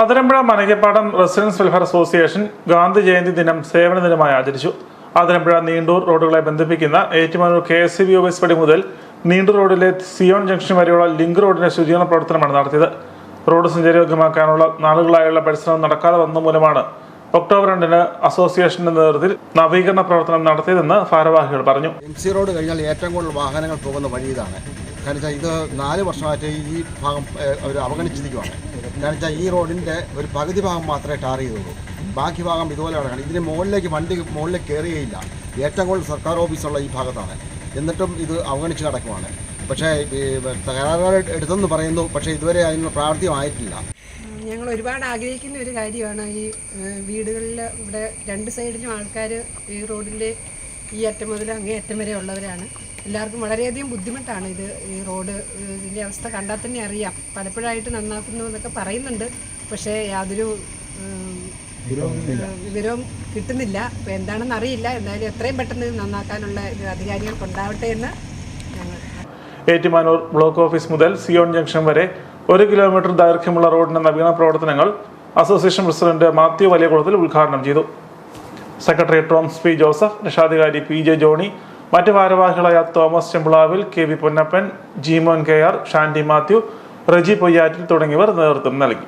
Athirampuzha Manakappadam residence welfare association Gandhi Jayanti ദിനം സേവന ദിനമായി ആചരിച്ചു. അതിരമ്പുഴ നീണ്ടൂർ റോഡുകളെ ബന്ധിപ്പിക്കുന്ന Ettumanoor K S C B office പടി മുതൽ നീണ്ടൂർ റോഡിലെ സിയോൺ ജംഗ്ഷൻ വരെയുള്ള ലിങ്ക് റോഡിന്റെ ശുചീകരണ പ്രവർത്തനമാണ് നടത്തിയത്. റോഡ് സഞ്ചാരയോഗ്യമാക്കാനുള്ള നാളുകളായുള്ള പരിശ്രമം നടക്കാതെ വന്ന മൂലമാണ് ഒക്ടോബർ രണ്ടിന് അസോസിയേഷന്റെ നേതൃത്വത്തിൽ നവീകരണ പ്രവർത്തനം നടത്തിയതെന്ന് ഭാരവാഹികൾ പറഞ്ഞു. എം സി റോഡ് കഴിഞ്ഞാൽ ഏറ്റവും കൂടുതൽ വാഹനങ്ങൾ പോകുന്ന വഴി ഇതാണ്. കാരണം ഇത് നാല് വർഷമായിട്ട് ഈ ഭാഗം അവർ അവഗണിച്ചിരിക്കുവാണ്. കാരണം ഈ റോഡിന്റെ ഒരു പകുതി ഭാഗം മാത്രമേ ടാർ ചെയ്തുള്ളൂ. ബാക്കി ഭാഗം ഇതുപോലെ കിടക്കണം ഇതിന് മുകളിലേക്ക് വണ്ടി മുകളിലേക്ക് കയറുകയില്ല ഏറ്റവും കൂടുതൽ സർക്കാർ ഓഫീസുള്ള ഈ ഭാഗത്താണ്. എന്നിട്ടും ഇത് അവഗണിച്ച് കിടക്കുവാണ് പക്ഷേ തകരാറുകൾ എടുത്തെന്ന് പറയുന്നു. പക്ഷേ ഇതുവരെ അതിനുള്ള പ്രാവർത്തികമായിട്ടില്ല. ഒരുപാട് ആഗ്രഹിക്കുന്ന ഒരു കാര്യമാണ് ഈ വീടുകളിൽ ഇവിടെ രണ്ട് സൈഡിലും ആൾക്കാർ ഈ റോഡിന്റെ ഈ അറ്റം മുതൽ അങ്ങേ അറ്റം വരെ ഉള്ളവരാണ്. എല്ലാവർക്കും വളരെയധികം ബുദ്ധിമുട്ടാണ് ഇത് ഈ റോഡ് ഇതിന്റെ അവസ്ഥ കണ്ടാൽ തന്നെ അറിയാം. പലപ്പോഴായിട്ട് നന്നാക്കുന്നു എന്നൊക്കെ പറയുന്നുണ്ട്. പക്ഷേ യാതൊരു വിവരവും കിട്ടുന്നില്ല. അപ്പോൾ എന്താണെന്ന് അറിയില്ല. എന്തായാലും എത്രയും പെട്ടെന്ന് ഇത് നന്നാക്കാനുള്ള ഇത് അധികാരികൾക്ക് ഉണ്ടാവട്ടെ എന്ന് ഞങ്ങൾ ഏറ്റുമാനൂർ ബ്ലോക്ക് ഓഫീസ് മുതൽ സിയോൺ ജംഗ്ഷൻ വരെ ഒരു കിലോമീറ്റർ ദൈർഘ്യമുള്ള റോഡിന്റെ നവീകരണ പ്രവർത്തനങ്ങൾ അസോസിയേഷൻ പ്രസിഡന്റ് മാത്യു വലിയകുളത്തിൽ ഉദ്ഘാടനം ചെയ്തു. സെക്രട്ടറി ടോംസ് പി ജോസഫ് രക്ഷാധികാരി പി ജെ ജോണി മറ്റ് ഭാരവാഹികളായ Thomas Chembilavil K V Ponnappan Jimon K R Shandy Mathew Reji Poyyattil തുടങ്ങിയവർ നേതൃത്വം നൽകി.